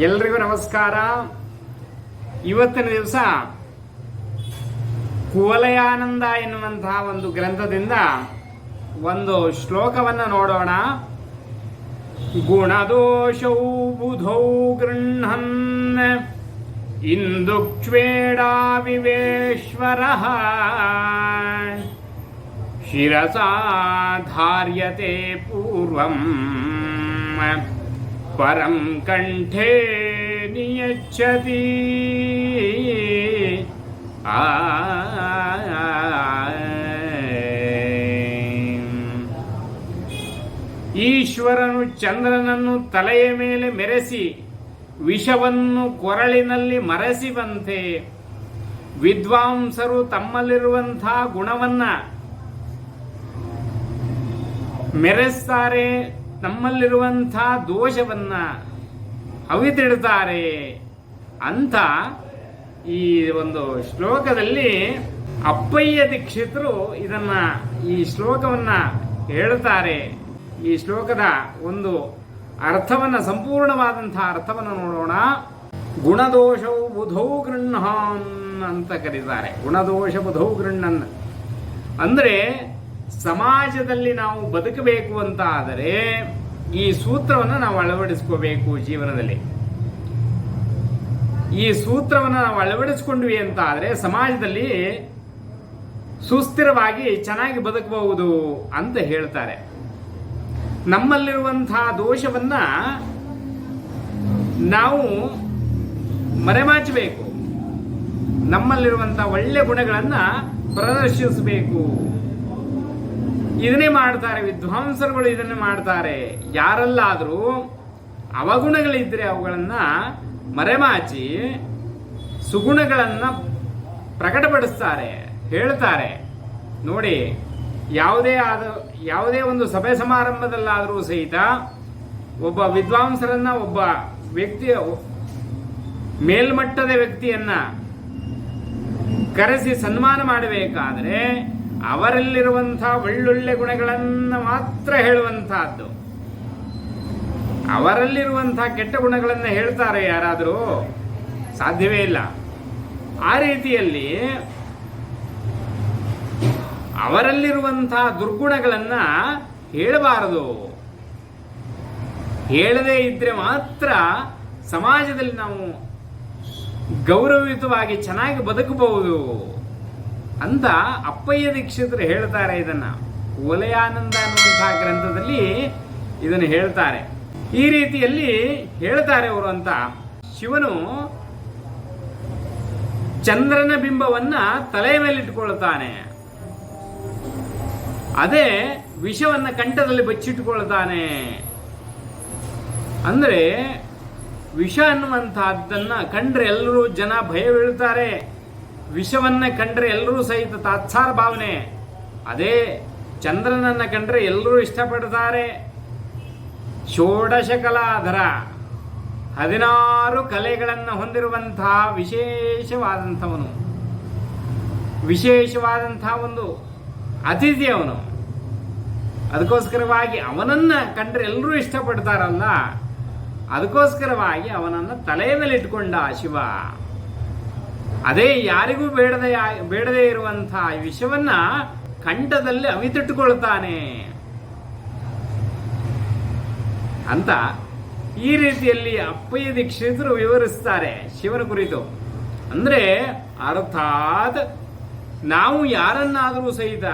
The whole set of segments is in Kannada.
ಎಲ್ರಿಗೂ ನಮಸ್ಕಾರ. ಇವತ್ತಿನ ದಿವಸ ಕುವಲಯಾನಂದ ಎನ್ನುವಂತಹ ಒಂದು ಗ್ರಂಥದಿಂದ ಒಂದು ಶ್ಲೋಕವನ್ನು ನೋಡೋಣ. ಗುಣದೋಷೌ ಬುಧೌ ಗೃಹನ್ ಇಂದುಕ್ಷ್ವೇಡಾ ವಿವೇಶ್ವರ. ಶಿರಸಾ ಧಾರ್ಯತೆ ಪೂರ್ವಂ. ಪರಂ ಕಂಠೆ ನಿಯಚ್ಚತಿ ಆ ಈಶ್ವರನು ಚಂದ್ರನನ್ನು ತಲೆಯ ಮೇಲೆ ಮೆರೆಸಿ ವಿಷವನ್ನು ಕೊರಳಿನಲ್ಲಿ ಮರೆಸಿವಂತೆ ವಿದ್ವಾಂಸರು ತಮ್ಮಲ್ಲಿರುವಂತಹ ಗುಣವನ್ನ ಮೆರೆಸ್ತಾರೆ ನಮ್ಮಲ್ಲಿರುವಂತಹ ದೋಷವನ್ನ ಅವಿತಿಡ್ತಾರೆ ಅಂತ ಈ ಒಂದು ಶ್ಲೋಕದಲ್ಲಿ ಅಪ್ಪಯ್ಯ ದೀಕ್ಷಿತರು ಇದನ್ನ ಈ ಶ್ಲೋಕವನ್ನ ಹೇಳ್ತಾರೆ ಈ ಶ್ಲೋಕದ ಒಂದು ಅರ್ಥವನ್ನ ಸಂಪೂರ್ಣವಾದಂತಹ ಅರ್ಥವನ್ನು ನೋಡೋಣ. ಗುಣದೋಷೌ ಬುಧೌ ಗೃಹನ್ ಅಂತ ಕರೀತಾರೆ. ಗುಣದೋಷ ಬುಧೌ ಗೃಹನ್ ಅಂದ್ರೆ ಸಮಾಜದಲ್ಲಿ ನಾವು ಬದುಕಬೇಕು ಅಂತ ಆದರೆ ಈ ಸೂತ್ರವನ್ನು ನಾವು ಅಳವಡಿಸ್ಕೋಬೇಕು ಜೀವನದಲ್ಲಿ. ಈ ಸೂತ್ರವನ್ನು ನಾವು ಅಳವಡಿಸ್ಕೊಂಡ್ವಿ ಅಂತ ಆದರೆ ಸಮಾಜದಲ್ಲಿ ಸುಸ್ಥಿರವಾಗಿ ಚೆನ್ನಾಗಿ ಬದುಕಬಹುದು ಅಂತ ಹೇಳ್ತಾರೆ. ನಮ್ಮಲ್ಲಿರುವಂತಹ ದೋಷವನ್ನ ನಾವು ಮರೆಮಾಚಬೇಕು. ನಮ್ಮಲ್ಲಿರುವಂತಹ ಒಳ್ಳೆ ಗುಣಗಳನ್ನ ಪ್ರದರ್ಶಿಸಬೇಕು. ಇದನ್ನೇ ಮಾಡ್ತಾರೆ ವಿದ್ವಾಂಸರುಗಳು ಇದನ್ನೇ ಮಾಡ್ತಾರೆ. ಯಾರಲ್ಲಾದರೂ ಅವಗುಣಗಳಿದ್ರೆ ಅವುಗಳನ್ನ ಮರೆಮಾಚಿ ಸುಗುಣಗಳನ್ನ ಪ್ರಕಟಪಡಿಸ್ತಾರೆ, ಹೇಳ್ತಾರೆ. ನೋಡಿ, ಯಾವುದೇ ಆದ, ಯಾವುದೇ ಒಂದು ಸಭೆ ಸಮಾರಂಭದಲ್ಲಾದರೂ ಸಹಿತ ಒಬ್ಬ ವಿದ್ವಾಂಸರನ್ನ ಒಬ್ಬ ವ್ಯಕ್ತಿಯ, ಮೇಲ್ಮಟ್ಟದ ವ್ಯಕ್ತಿಯನ್ನ ಕರೆಸಿ ಸನ್ಮಾನ ಮಾಡಬೇಕಾದ್ರೆ ಅವರಲ್ಲಿರುವಂತಹ ಒಳ್ಳೊಳ್ಳೆ ಗುಣಗಳನ್ನು ಮಾತ್ರ ಹೇಳುವಂತಹದ್ದು ಅವರಲ್ಲಿರುವಂತಹ ಕೆಟ್ಟ ಗುಣಗಳನ್ನು ಹೇಳ್ತಾರೆ ಯಾರಾದರೂ? ಸಾಧ್ಯವೇ ಇಲ್ಲ. ಆ ರೀತಿಯಲ್ಲಿ ಅವರಲ್ಲಿರುವಂತಹ ದುರ್ಗುಣಗಳನ್ನ ಹೇಳಬಾರದು. ಹೇಳದೇ ಇದ್ರೆ ಮಾತ್ರ ಸಮಾಜದಲ್ಲಿ ನಾವು ಗೌರವಯುತವಾಗಿ ಚೆನ್ನಾಗಿ ಬದುಕಬಹುದು. ಅಂತ ಅಪ್ಪಯ್ಯ ದೀಕ್ಷಿತರು ಹೇಳ್ತಾರೆ ಇದನ್ನ. ಒಲೆಯಾನಂದ ಅನ್ನುವಂತಹ ಗ್ರಂಥದಲ್ಲಿ ಇದನ್ನು ಹೇಳ್ತಾರೆ. ಈ ರೀತಿಯಲ್ಲಿ ಹೇಳ್ತಾರೆ ಅವರು ಅಂತ. ಶಿವನು ಚಂದ್ರನ ಬಿಂಬವನ್ನ ತಲೆಯ ಮೇಲೆ ಇಟ್ಕೊಳ್ತಾನೆ ಅದೇ ವಿಷವನ್ನ ಕಂಠದಲ್ಲಿ ಬಚ್ಚಿಟ್ಟುಕೊಳ್ತಾನೆ ಅಂದ್ರೆ ವಿಷ ಅನ್ನುವಂತಹದ್ದನ್ನ ಕಂಡ್ರೆ ಎಲ್ಲರೂ ಜನ ಭಯ ಬೀಳ್ತಾರೆ ವಿಷವನ್ನ ಕಂಡ್ರೆ ಎಲ್ಲರೂ ಸಹಿತ ತಾತ್ಸಾರ ಭಾವನೆ. ಅದೇ ಚಂದ್ರನನ್ನ ಕಂಡ್ರೆ ಎಲ್ಲರೂ ಇಷ್ಟಪಡ್ತಾರೆ. ಷೋಡಶ ಕಲಾಧರ ಹದಿನಾರು ಕಲೆಗಳನ್ನು ಹೊಂದಿರುವಂತಹ ವಿಶೇಷವಾದಂಥವನು. ವಿಶೇಷವಾದಂತಹ ಒಂದು ಅತಿಥಿ ಅವನು ಅದಕ್ಕೋಸ್ಕರವಾಗಿ ಅವನನ್ನ ಕಂಡ್ರೆ ಎಲ್ಲರೂ ಇಷ್ಟಪಡ್ತಾರಲ್ಲ. ಅದಕ್ಕೋಸ್ಕರವಾಗಿ ಅವನನ್ನು ತಲೆಯ ಮೇಲೆ ಇಟ್ಕೊಂಡ ಶಿವ. ಅದೇ ಯಾರಿಗೂ ಬೇಡದೆ ಬೇಡದೇ ಇರುವಂತಹ ವಿಷವನ್ನ ಕಂಠದಲ್ಲಿ ಅವಿತಿಟ್ಟುಕೊಳ್ತಾನೆ ಅಂತ ಈ ರೀತಿಯಲ್ಲಿ ಅಪ್ಪಯ್ಯ ದೀಕ್ಷಿತರು ವಿವರಿಸ್ತಾರೆ ಶಿವನ ಕುರಿತು. ಅಂದ್ರೆ ಅರ್ಥಾತ್ ನಾವು ಯಾರನ್ನಾದರೂ ಸಹಿತ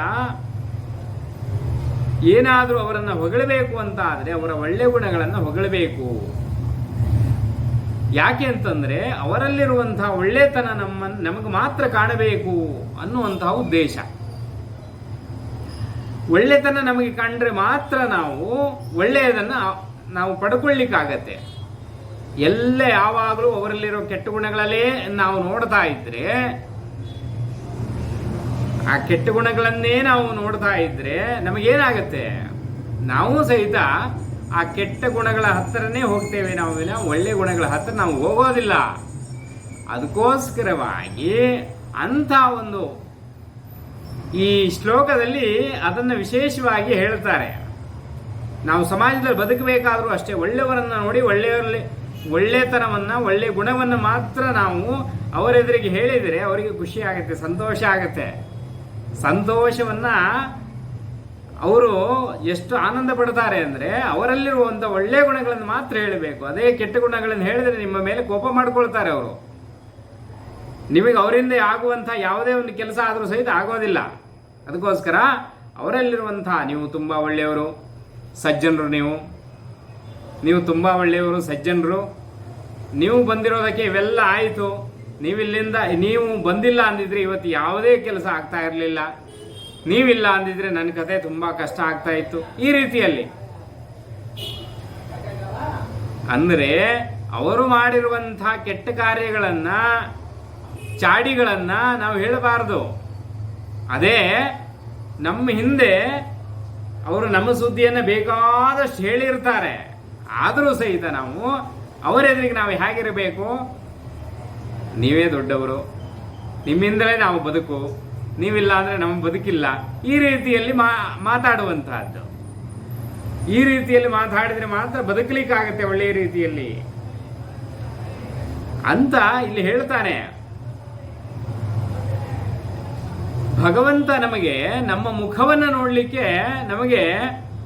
ಏನಾದರೂ ಅವರನ್ನು ಹೊಗಳಬೇಕು ಅಂತ ಆದರೆ ಅವರ ಒಳ್ಳೆ ಗುಣಗಳನ್ನು ಹೊಗಳಬೇಕು. ಯಾಕೆ ಅಂತಂದ್ರೆ ಅವರಲ್ಲಿರುವಂತಹ ಒಳ್ಳೆತನ ನಮ್ಮ, ನಮಗೆ ಮಾತ್ರ ಕಾಣಬೇಕು ಅನ್ನುವಂತಹ ಉದ್ದೇಶ. ಒಳ್ಳೆತನ ನಮಗೆ ಕಂಡ್ರೆ ಮಾತ್ರ ನಾವು ಒಳ್ಳೆಯದನ್ನ ನಾವು ಪಡ್ಕೊಳ್ಳಿಕ್ಕಾಗತ್ತೆ. ಎಲ್ಲ ಯಾವಾಗಲೂ ಅವರಲ್ಲಿರೋ ಕೆಟ್ಟ ಗುಣಗಳಲ್ಲೇ ನಾವು ನೋಡ್ತಾ ಇದ್ರೆ, ಆ ಕೆಟ್ಟ ಗುಣಗಳನ್ನೇ ನಾವು ನೋಡ್ತಾ ಇದ್ರೆ ನಮಗೇನಾಗತ್ತೆ? ನಾವು ಸಹಿತ ಆ ಕೆಟ್ಟ ಗುಣಗಳ ಹತ್ತಿರನೇ ಹೋಗ್ತೇವೆ ನಾವು ವಿನ ಒಳ್ಳೆ ಗುಣಗಳ ಹತ್ತಿರ ನಾವು ಹೋಗೋದಿಲ್ಲ. ಅದಕ್ಕೋಸ್ಕರವಾಗಿ ಅಂಥ ಒಂದು ಈ ಶ್ಲೋಕದಲ್ಲಿ ಅದನ್ನು ವಿಶೇಷವಾಗಿ ಹೇಳ್ತಾರೆ. ನಾವು ಸಮಾಜದಲ್ಲಿ ಬದುಕಬೇಕಾದರೂ ಅಷ್ಟೇ ಒಳ್ಳೆಯವರನ್ನು ನೋಡಿ ಒಳ್ಳೆಯವರಲ್ಲಿ ಒಳ್ಳೆತನವನ್ನು, ಒಳ್ಳೆ ಗುಣವನ್ನು ಮಾತ್ರ ನಾವು ಅವರೆದುರಿಗೆ ಹೇಳಿದರೆ ಅವರಿಗೆ ಖುಷಿ ಆಗುತ್ತೆ, ಸಂತೋಷ ಆಗುತ್ತೆ. ಸಂತೋಷವನ್ನ ಅವರು ಎಷ್ಟು ಆನಂದ ಪಡ್ತಾರೆ ಅಂದ್ರೆ ಅವರಲ್ಲಿರುವಂಥ ಒಳ್ಳೆ ಗುಣಗಳನ್ನು ಮಾತ್ರ ಹೇಳಬೇಕು. ಅದೇ ಕೆಟ್ಟ ಗುಣಗಳನ್ನು ಹೇಳಿದ್ರೆ ನಿಮ್ಮ ಮೇಲೆ ಕೋಪ ಮಾಡ್ಕೊಳ್ತಾರೆ ಅವರು. ನಿಮಗೆ ಅವರಿಂದ ಆಗುವಂಥ ಯಾವುದೇ ಒಂದು ಕೆಲಸ ಆದರೂ ಸಹಿತ ಆಗೋದಿಲ್ಲ. ಅದಕ್ಕೋಸ್ಕರ ಅವರಲ್ಲಿರುವಂಥ ನೀವು ತುಂಬ ಒಳ್ಳೆಯವರು, ಸಜ್ಜನರು ನೀವು. ನೀವು ತುಂಬ ಒಳ್ಳೆಯವರು, ಸಜ್ಜನರು. ನೀವು ಬಂದಿರೋದಕ್ಕೆ ಇವೆಲ್ಲ ಆಯಿತು. ನೀವಿಲ್ಲಿಂದ ನೀವು ಬಂದಿಲ್ಲ ಅಂದಿದ್ರೆ ಇವತ್ತು ಯಾವುದೇ ಕೆಲಸ ಆಗ್ತಾ ಇರಲಿಲ್ಲ. ನೀವಿಲ್ಲ ಅಂದಿದ್ರೆ ನನ್ನ ಕತೆ ತುಂಬ ಕಷ್ಟ ಆಗ್ತಾ ಇತ್ತು ಈ ರೀತಿಯಲ್ಲಿ. ಅಂದರೆ ಅವರು ಮಾಡಿರುವಂತಹ ಕೆಟ್ಟ ಕಾರ್ಯಗಳನ್ನ, ಚಾಡಿಗಳನ್ನ ನಾವು ಹೇಳಬಾರದು. ಅದೇ ನಮ್ಮ ಹಿಂದೆ ಅವರು ನಮ್ಮ ಸುದ್ದಿಯನ್ನು ಬೇಕಾದಷ್ಟು ಹೇಳಿರ್ತಾರೆ. ಆದರೂ ಸಹಿತ ನಾವು ಅವರೆದುರಿಗೆ ನಾವು ಹೇಗಿರಬೇಕು? ನೀವೇ ದೊಡ್ಡವರು. ನಿಮ್ಮಿಂದಲೇ ನಾವು ಬದುಕು. ನೀವಿಲ್ಲ ಅಂದರೆ ನಮ್ಮ ಬದುಕಿಲ್ಲ. ಈ ರೀತಿಯಲ್ಲಿ ಮಾ, ಮಾತಾಡುವಂತಹದ್ದು. ಈ ರೀತಿಯಲ್ಲಿ ಮಾತಾಡಿದ್ರೆ ಮಾತ್ರ ಬದುಕಲಿಕ್ಕಾಗತ್ತೆ ಒಳ್ಳೆಯ ರೀತಿಯಲ್ಲಿ. ಅಂತ ಇಲ್ಲಿ ಹೇಳ್ತಾನೆ. ಭಗವಂತ ನಮಗೆ ನಮ್ಮ ಮುಖವನ್ನು ನೋಡಲಿಕ್ಕೆ ನಮಗೆ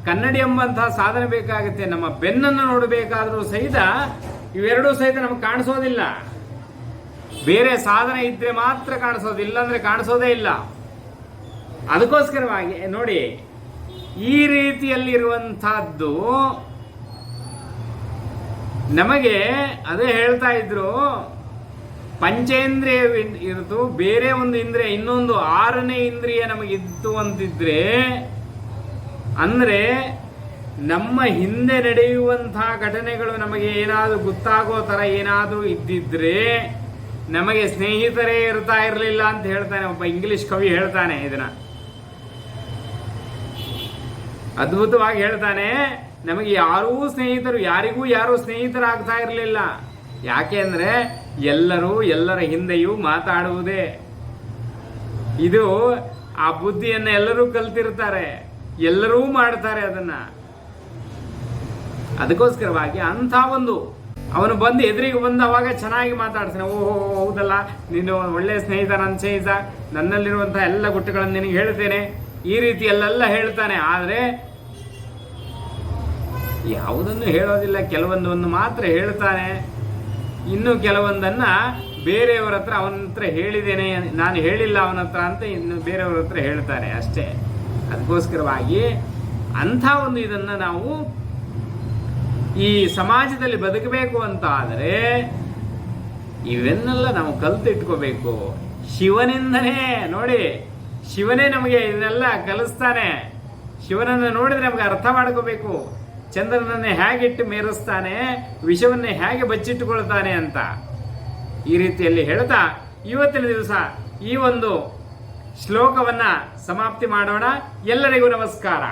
ಕನ್ನಡಿ ಎಂಬಂತಹ ಸಾಧನೆ ಬೇಕಾಗುತ್ತೆ. ನಮ್ಮ ಬೆನ್ನನ್ನು ನೋಡಬೇಕಾದರೂ ಸಹಿತ ಇವೆರಡೂ ಸಹಿತ ನಮಗೆ ಕಾಣಿಸೋದಿಲ್ಲ. ಬೇರೆ ಸಾಧನೆ ಇದ್ರೆ ಮಾತ್ರ ಕಾಣಿಸೋದು, ಇಲ್ಲಾಂದ್ರೆ ಕಾಣಿಸೋದೇ ಇಲ್ಲ. ಅದಕ್ಕೋಸ್ಕರವಾಗಿ ನೋಡಿ, ಈ ರೀತಿಯಲ್ಲಿರುವಂತಹದ್ದು ನಮಗೆ ಅದೇ ಹೇಳ್ತಾ ಇದ್ರು, ಪಂಚೇಂದ್ರಿಯ ಇರ್ತು ಬೇರೆ ಒಂದು ಇಂದ್ರಿಯ, ಇನ್ನೊಂದು ಆರನೇ ಇಂದ್ರಿಯ ನಮಗಿತ್ತು ಅಂತಿದ್ರೆ, ಅಂದ್ರೆ ನಮ್ಮ ಹಿಂದೆ ನಡೆಯುವಂತಹ ಘಟನೆಗಳು ನಮಗೆ ಏನಾದರೂ ಗೊತ್ತಾಗೋ ಥರ ಏನಾದರೂ ಇದ್ದಿದ್ರೆ ನಮಗೆ ಸ್ನೇಹಿತರೇ ಇರ್ತಾ ಇರಲಿಲ್ಲ ಅಂತ ಹೇಳ್ತಾನೆ, ಒಬ್ಬ ಇಂಗ್ಲಿಷ್ ಕವಿ ಹೇಳ್ತಾನೆ ಇದನ್ನ. ಅದ್ಭುತವಾಗಿ ಹೇಳ್ತಾನೆ, ನಮಗೆ ಯಾರೂ ಸ್ನೇಹಿತರು, ಯಾರಿಗೂ ಯಾರೂ ಸ್ನೇಹಿತರಾಗ್ತಾ ಇರಲಿಲ್ಲ. ಯಾಕೆ ಅಂದ್ರೆ ಎಲ್ಲರೂ ಎಲ್ಲರ ಹಿಂದೆಯೂ ಮಾತಾಡುವುದೇ. ಇದು ಆ ಬುದ್ಧಿಯನ್ನು ಎಲ್ಲರೂ ಕಲ್ತಿರ್ತಾರೆ, ಎಲ್ಲರೂ ಮಾಡ್ತಾರೆ ಅದನ್ನ. ಅದಕ್ಕೋಸ್ಕರವಾಗಿ ಅಂಥ ಒಂದು ಅವನು ಬಂದು ಎದುರಿಗೆ ಅವಾಗ ಚೆನ್ನಾಗಿ ಮಾತಾಡ್ತಾನೆ, ಓಹೋ, ಹೌದಲ್ಲ, ನೀನು ಒಳ್ಳೆ ಸ್ನೇಹಿತ, ನನ್ನ ಸ್ನೇಹಿತ ನನ್ನಲ್ಲಿರುವಂತಹ ಎಲ್ಲ ಗುಟ್ಟುಗಳನ್ನು ನಿನಗೆ ಹೇಳ್ತೇನೆ. ಈ ರೀತಿ ಎಲ್ಲೆಲ್ಲ ಹೇಳ್ತಾನೆ. ಆದರೆ ಯಾವುದನ್ನು ಹೇಳೋದಿಲ್ಲ, ಕೆಲವೊಂದನ್ನು ಮಾತ್ರ ಹೇಳ್ತಾನೆ. ಇನ್ನು ಕೆಲವೊಂದನ್ನ ಬೇರೆಯವರ ಹತ್ರ ಅವನ ಹತ್ರ ಹೇಳಿದ್ದೇನೆ, ನಾನು ಹೇಳಿಲ್ಲ ಅವನ ಹತ್ರ ಅಂತ ಇನ್ನು ಬೇರೆಯವರ ಹತ್ರ ಹೇಳ್ತಾನೆ ಅಷ್ಟೇ. ಅದಕ್ಕೋಸ್ಕರವಾಗಿ ಅಂಥ ಒಂದು ಇದನ್ನು ನಾವು ಈ ಸಮಾಜದಲ್ಲಿ ಬದುಕಬೇಕು ಅಂತ ಆದರೆ ಇವೆನ್ನೆಲ್ಲ ನಾವು ಕಲ್ತಿಟ್ಕೋಬೇಕು. ಶಿವನಿಂದನೇ ನೋಡಿ, ಶಿವನೇ ನಮಗೆ ಇದನ್ನೆಲ್ಲ ಕಲಿಸ್ತಾನೆ. ಶಿವನನ್ನು ನೋಡಿದ್ರೆ ನಮಗೆ ಅರ್ಥ ಮಾಡ್ಕೋಬೇಕು. ಚಂದ್ರನನ್ನೇ ಹೇಗಿಟ್ಟು ಮೇರಿಸ್ತಾನೆ, ವಿಷವನ್ನೇ ಹೇಗೆ ಬಚ್ಚಿಟ್ಟುಕೊಳ್ತಾನೆ ಅಂತ. ಈ ರೀತಿಯಲ್ಲಿ ಹೇಳ್ತಾ ಇವತ್ತಿನ ದಿವಸ ಈ ಒಂದು ಶ್ಲೋಕವನ್ನ ಸಮಾಪ್ತಿ ಮಾಡೋಣ. ಎಲ್ಲರಿಗೂ ನಮಸ್ಕಾರ.